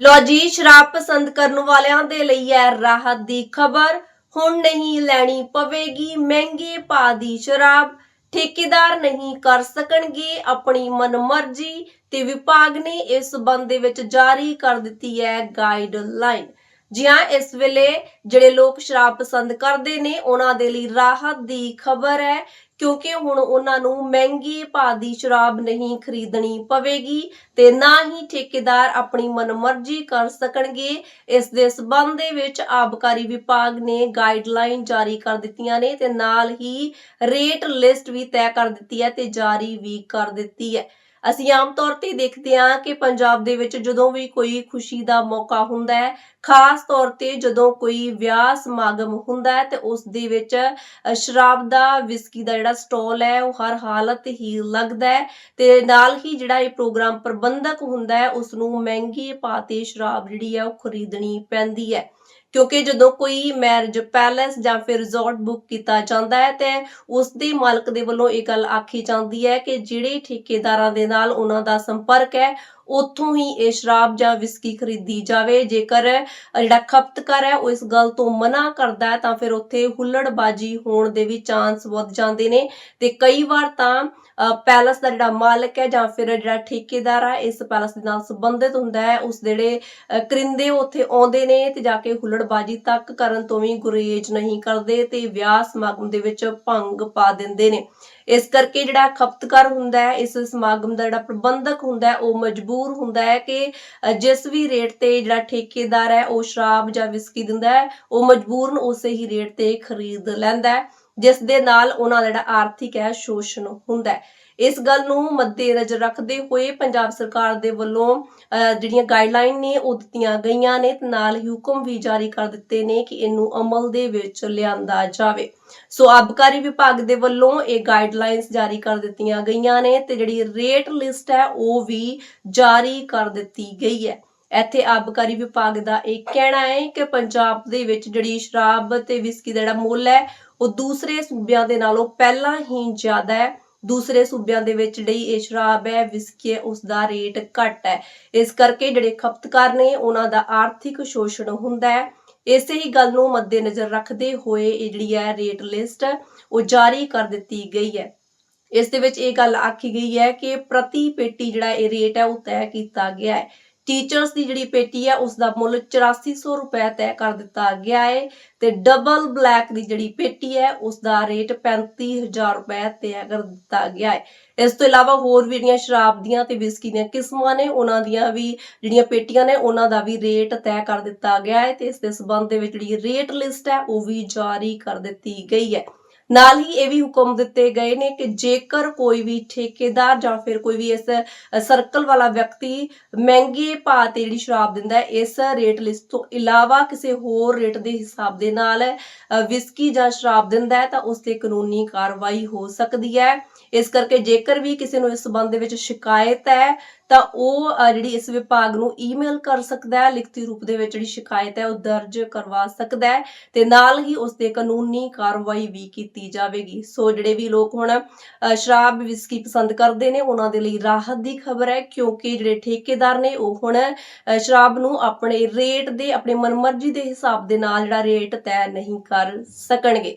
ਲੋ ਜੀ, ਸ਼ਰਾਬ ਪਸੰਦ ਕਰਨ ਵਾਲਿਆਂ ਦੇ ਲਈ ਹੈ ਰਾਹਤ ਦੀ ਖਬਰ। ਹੁਣ ਨਹੀਂ ਲੈਣੀ ਪਵੇਗੀ, ਮਹਿੰਗੇ ਪਾ ਦੀ ਸ਼ਰਾਬ। ਠੇਕੇਦਾਰ ਨਹੀਂ ਕਰ ਸਕਣਗੇ ਆਪਣੀ ਮਨਮਰਜ਼ੀ ਤੇ ਵਿਭਾਗ ਨੇ ਇਸ ਸੰਬੰਧ ਦੇ ਵਿੱਚ ਜਾਰੀ ਕਰ ਦਿੱਤੀ ਹੈ ਗਾਈਡਲਾਈਨ ਜੀ ਹਾਂ, ਇਸ ਵੇਲੇ ਜਿਹੜੇ ਲੋਕ ਸ਼ਰਾਬ ਪਸੰਦ ਕਰਦੇ ਨੇ, ਉਹਨਾਂ ਦੇ ਲਈ ਰਾਹਤ ਦੀ ਖਬਰ ਹੈ, ਕਿਉਂਕਿ ਹੁਣ ਉਹਨਾਂ ਨੂੰ ਮਹਿੰਗੀ ਭਾਅ ਦੀ ਸ਼ਰਾਬ ਨਹੀਂ ਖਰੀਦਣੀ ਪਵੇਗੀ ਤੇ ਨਾ ਹੀ ਠੇਕੇਦਾਰ ਆਪਣੀ ਮਨਮਰਜ਼ੀ ਕਰ ਸਕਣਗੇ। ਇਸ ਦੇ ਸਬੰਧ ਦੇ ਵਿੱਚ ਆਬਕਾਰੀ ਵਿਭਾਗ ਨੇ ਗਾਈਡਲਾਈਨ ਜਾਰੀ ਕਰ ਦਿੱਤੀਆਂ ਨੇ ਤੇ ਨਾਲ ਹੀ ਰੇਟ ਲਿਸਟ ਵੀ ਤੈਅ ਕਰ ਦਿੱਤੀ ਹੈ ਤੇ ਜਾਰੀ ਵੀ ਕਰ ਦਿੱਤੀ ਹੈ। ਅਸੀਂ ਆਮ ਤੌਰ ਤੇ ਦੇਖਦੇ ਹਾਂ ਕਿ ਪੰਜਾਬ ਦੇ ਵਿੱਚ ਜਦੋਂ ਵੀ ਕੋਈ ਖੁਸ਼ੀ ਦਾ ਮੌਕਾ ਹੁੰਦਾ ਹੈ, ਖਾਸ ਤੌਰ ਤੇ ਜਦੋਂ ਕੋਈ ਵਿਆਹ ਸਮਾਗਮ ਹੁੰਦਾ ਹੈ ਤੇ ਉਸ ਦੇ ਵਿੱਚ ਸ਼ਰਾਬ ਦਾ, ਵਿਸਕੀ ਦਾ ਜਿਹੜਾ ਸਟਾਲ ਹੈ, ਉਹ ਹਰ ਹਾਲਤ ਹੀ ਲੱਗਦਾ ਹੈ ਤੇ ਨਾਲ ਹੀ ਜਿਹੜਾ ਇਹ ਪ੍ਰੋਗਰਾਮ ਪ੍ਰਬੰਧਕ ਹੁੰਦਾ ਹੈ ਉਸ ਨੂੰ ਮਹਿੰਗੀ ਪਾਤੇ ਸ਼ਰਾਬ ਜਿਹੜੀ ਹੈ ਉਹ ਖਰੀਦਣੀ ਪੈਂਦੀ ਹੈ। ਕਿਉਂਕਿ ਜਦੋਂ ਕੋਈ ਮੈਰਿਜ ਪੈਲੇਸ ਜਾਂ ਫਿਰ ਰਿਜ਼ੋਰਟ ਬੁੱਕ ਕੀਤਾ ਜਾਂਦਾ ਹੈ, ਤੇ ਉਸ ਦੇ ਮਾਲਕ ਦੇ ਵੱਲੋਂ ਇਹ ਗੱਲ ਆਖੀ ਜਾਂਦੀ ਹੈ ਕਿ ਜਿਹੜੇ ਠੇਕੇਦਾਰਾਂ ਦੇ ਨਾਲ ਉਹਨਾਂ ਦਾ ਸੰਪਰਕ ਹੈ ਉੱਥੋਂ ਹੀ ਇਹ ਸ਼ਰਾਬ ਜਾਂ ਵਿਸਕੀ ਖਰੀਦੀ ਜਾਵੇ। ਜੇਕਰ ਜਿਹੜਾ ਖਪਤਕਾਰ ਹੈ, ਉਹ ਇਸ ਗੱਲ ਤੋਂ ਮਨਾ ਕਰਦਾ ਹੈ, ਤਾਂ ਫਿਰ ਉੱਥੇ ਹੁੱਲੜਬਾਜੀ ਹੋਣ ਦੇ ਵੀ ਚਾਂਸ ਵੱਧ ਜਾਂਦੇ ਨੇ। ਤੇ ਕਈ ਵਾਰ ਤਾਂ ਪੈਲਸ ਦਾ ਜਿਹੜਾ ਮਾਲਕ ਹੈ ਜਾਂ ਫਿਰ ਜਿਹੜਾ ਠੇਕੇਦਾਰ ਹੈ, ਇਸ ਪੈਲਸ ਦੇ ਨਾਲ ਸੰਬੰਧਿਤ ਹੁੰਦਾ ਹੈ। ਉਸ ਜਿਹੜੇ ਕਰਿੰਦੇ ਉੱਥੇ ਆਉਂਦੇ ਨੇ ਤੇ ਜਾ ਕੇ ਹੁੱਲੜਬਾਜੀ ਤੱਕ ਕਰਨ ਤੋਂ ਵੀ ਗੁਰੇਜ ਨਹੀਂ ਕਰਦੇ ਤੇ ਵਿਆਹ ਸਮਾਗਮ ਦੇ ਵਿੱਚ ਭੰਗ ਪਾ ਦਿੰਦੇ ਨੇ। ਇਸ ਕਰਕੇ ਜਿਹੜਾ ਖਪਤਕਾਰ ਹੁੰਦਾ ਹੈ, ਇਸ ਸਮਾਗਮ ਦਾ ਜਿਹੜਾ ਪ੍ਰਬੰਧਕ ਹੁੰਦਾ ਹੈ, ਉਹ ਮਜਬੂਰ ਹੁੰਦਾ ਹੈ ਕਿ ਜਿਸ ਵੀ ਰੇਟ ਤੇ ਜਿਹੜਾ ਠੇਕੇਦਾਰ ਹੈ, ਉਹ ਸ਼ਰਾਬ ਜਾਂ ਵਿਸਕੀ ਦਿੰਦਾ ਹੈ, ਉਹ ਮਜਬੂਰਨ ਉਸੇ ਹੀ ਰੇਟ ਤੇ ਖਰੀਦ ਲੈਂਦਾ ਹੈ, ਜਿਸ ਦੇ ਨਾਲ ਉਹਨਾਂ ਦਾ ਜਿਹੜਾ ਆਰਥਿਕ ਹੈ, ਸ਼ੋਸ਼ਣ ਹੁੰਦਾ ਹੈ। ਇਸ ਗੱਲ ਨੂੰ ਮੱਦੇਨਜ਼ਰ ਰੱਖਦੇ ਹੋਏ ਪੰਜਾਬ ਸਰਕਾਰ ਦੇ ਵੱਲੋਂ ਜਿਹੜੀਆਂ ਗਾਈਡਲਾਈਨ ਨੇ ਉਹ ਦਿੱਤੀਆਂ ਗਈਆਂ ਨੇ ਤੇ ਨਾਲ ਹੀ ਹੁਕਮ ਵੀ ਜਾਰੀ ਕਰ ਦਿੱਤੇ ਨੇ ਕਿ ਇਹਨੂੰ ਅਮਲ ਦੇ ਵਿੱਚ ਲਿਆਂਦਾ ਜਾਵੇ। ਸੋ ਆਬਕਾਰੀ ਵਿਭਾਗ ਦੇ ਵੱਲੋਂ ਇਹ ਗਾਈਡਲਾਈਨਸ ਜਾਰੀ ਕਰ ਦਿੱਤੀਆਂ ਗਈਆਂ ਨੇ ਤੇ ਜਿਹੜੀ ਰੇਟ ਲਿਸਟ ਹੈ ਉਹ ਵੀ ਜਾਰੀ ਕਰ ਦਿੱਤੀ ਗਈ ਹੈ। ਇੱਥੇ ਆਬਕਾਰੀ ਵਿਭਾਗ ਦਾ ਇਹ ਕਹਿਣਾ ਹੈ ਕਿ ਪੰਜਾਬ ਦੇ ਵਿੱਚ ਜਿਹੜੀ ਸ਼ਰਾਬ ਤੇ ਵਿਸਕੀ ਦਾ ਜਿਹੜਾ ਮੁੱਲ ਹੈ, ਉਹ ਦੂਸਰੇ ਸੂਬਿਆਂ ਦੇ ਨਾਲੋਂ ਪਹਿਲਾਂ ਹੀ ਜ਼ਿਆਦਾ ਹੈ। ਦੂਸਰੇ ਸੂਬਿਆਂ ਦੇ ਵਿੱਚ ਜਿਹੜੀ ਇਹ ਸ਼ਰਾਬ ਹੈ ਵਿਸਕੀ ਹੈ ਉਸ ਦਾ ਰੇਟ ਘੱਟ ਹੈ। ਇਸ ਕਰਕੇ ਜਿਹੜੇ ਖਪਤਕਾਰ ਨੇ, ਉਹਨਾਂ ਦਾ ਆਰਥਿਕ ਸ਼ੋਸ਼ਣ ਹੁੰਦਾ ਹੈ। ਇਸੇ ਹੀ ਗੱਲ ਨੂੰ ਮੱਦੇਨਜ਼ਰ ਰੱਖਦੇ ਹੋਏ ਇਹ ਜਿਹੜੀ ਹੈ ਰੇਟ ਲਿਸਟ ਉਹ ਜਾਰੀ ਕਰ ਦਿੱਤੀ ਗਈ ਹੈ। ਇਸ ਦੇ ਵਿੱਚ ਇਹ ਗੱਲ ਆਖੀ ਗਈ ਹੈ ਕਿ ਪ੍ਰਤੀ ਪੇਟੀ ਜਿਹੜਾ ਇਹ ਰੇਟ ਹੈ ਉਹ ਤੈਅ ਕੀਤਾ ਗਿਆ ਹੈ। ਟੀਚਰਸ ਦੀ ਜਿਹੜੀ ਪੇਟੀ ਹੈ ਉਸ ਦਾ ਮੁੱਲ 8400 ਰੁਪਏ ਤੈਅ ਕਰ ਦਿੱਤਾ ਗਿਆ ਹੈ ਤੇ ਡਬਲ ਬਲੈਕ ਦੀ ਜਿਹੜੀ ਪੇਟੀ ਹੈ ਉਸ ਦਾ ਰੇਟ 35000 ਰੁਪਏ ਤੈਅ ਕਰ ਦਿੱਤਾ ਗਿਆ ਹੈ ਇਸ ਤੋਂ ਇਲਾਵਾ ਹੋਰ ਵੀ ਜਿਹੜੀਆਂ ਸ਼ਰਾਬ ਦੀਆਂ ਤੇ ਵਿਸਕੀ ਦੀਆਂ ਕਿਸਮਾਂ ਨੇ, ਉਹਨਾਂ ਦੀਆਂ ਵੀ ਜਿਹੜੀਆਂ ਪੇਟੀਆਂ ਨੇ, ਉਹਨਾਂ ਦਾ ਵੀ ਰੇਟ ਤੈਅ ਕਰ ਦਿੱਤਾ ਗਿਆ ਹੈ ਤੇ ਇਸ ਦੇ ਸਬੰਧ ਦੇ ਵਿੱਚ ਜਿਹੜੀ ਰੇਟ ਲਿਸਟ ਹੈ, ਉਹ ਵੀ ਜਾਰੀ ਕਰ ਦਿੱਤੀ ਗਈ ਹੈ। ਨਾਲ ਹੀ ਇਹ ਵੀ ਹੁਕਮ ਦਿੱਤੇ ਗਏ ਨੇ ਕਿ ਜੇਕਰ ਕੋਈ ਵੀ ਠੇਕੇਦਾਰ ਜਾਂ ਫਿਰ ਕੋਈ ਵੀ ਇਸ ਸਰਕਲ ਵਾਲਾ ਵਿਅਕਤੀ ਮਹਿੰਗੇ ਭਾਅ ਤੇ ਜਿਹੜੀ ਸ਼ਰਾਬ ਦਿੰਦਾ ਹੈ, ਇਸ ਰੇਟ ਲਿਸਟ ਤੋਂ ਇਲਾਵਾ ਕਿਸੇ ਹੋਰ ਰੇਟ ਦੇ ਹਿਸਾਬ ਦੇ ਨਾਲ ਵਿਸਕੀ ਜਾਂ ਸ਼ਰਾਬ ਦਿੰਦਾ ਹੈ, ਤਾਂ ਉਸ ਤੇ ਕਾਨੂੰਨੀ ਕਾਰਵਾਈ ਹੋ ਸਕਦੀ ਹੈ। ਇਸ ਕਰਕੇ ਜੇਕਰ ਵੀ ਕਿਸੇ ਨੂੰ ਇਸ ਸਬੰਧ ਦੇ ਵਿੱਚ ਸ਼ਿਕਾਇਤ ਹੈ ਤਾਂ ਉਹ ਜਿਹੜੀ ਇਸ ਵਿਭਾਗ ਨੂੰ ਈਮੇਲ ਕਰ ਸਕਦਾ ਹੈ, ਲਿਖਤੀ ਰੂਪ ਦੇ ਵਿੱਚ ਜਿਹੜੀ ਸ਼ਿਕਾਇਤ ਹੈ, ਉਹ ਦਰਜ ਕਰਵਾ ਸਕਦਾ ਹੈ ਤੇ ਨਾਲ ਹੀ ਉਸ ਤੇ ਕਾਨੂੰਨੀ ਕਾਰਵਾਈ ਵੀ ਕੀਤੀ ਜਾਵੇਗੀ। ਸੋ ਜਿਹੜੇ ਵੀ ਲੋਕ ਹੁਣ ਸ਼ਰਾਬ ਵਿਸਕੀ ਪਸੰਦ ਕਰਦੇ ਨੇ, ਉਹਨਾਂ ਦੇ ਲਈ ਰਾਹਤ ਦੀ ਖਬਰ ਹੈ ਕਿਉਂਕਿ ਜਿਹੜੇ ਠੇਕੇਦਾਰ ਨੇ, ਉਹ ਹੁਣ ਸ਼ਰਾਬ ਨੂੰ ਆਪਣੇ ਰੇਟ ਦੇ, ਆਪਣੇ ਮਨਮਰਜ਼ੀ ਦੇ ਹਿਸਾਬ ਦੇ ਨਾਲ ਜਿਹੜਾ ਰੇਟ ਤੈਅ ਨਹੀਂ ਕਰ ਸਕਣਗੇ।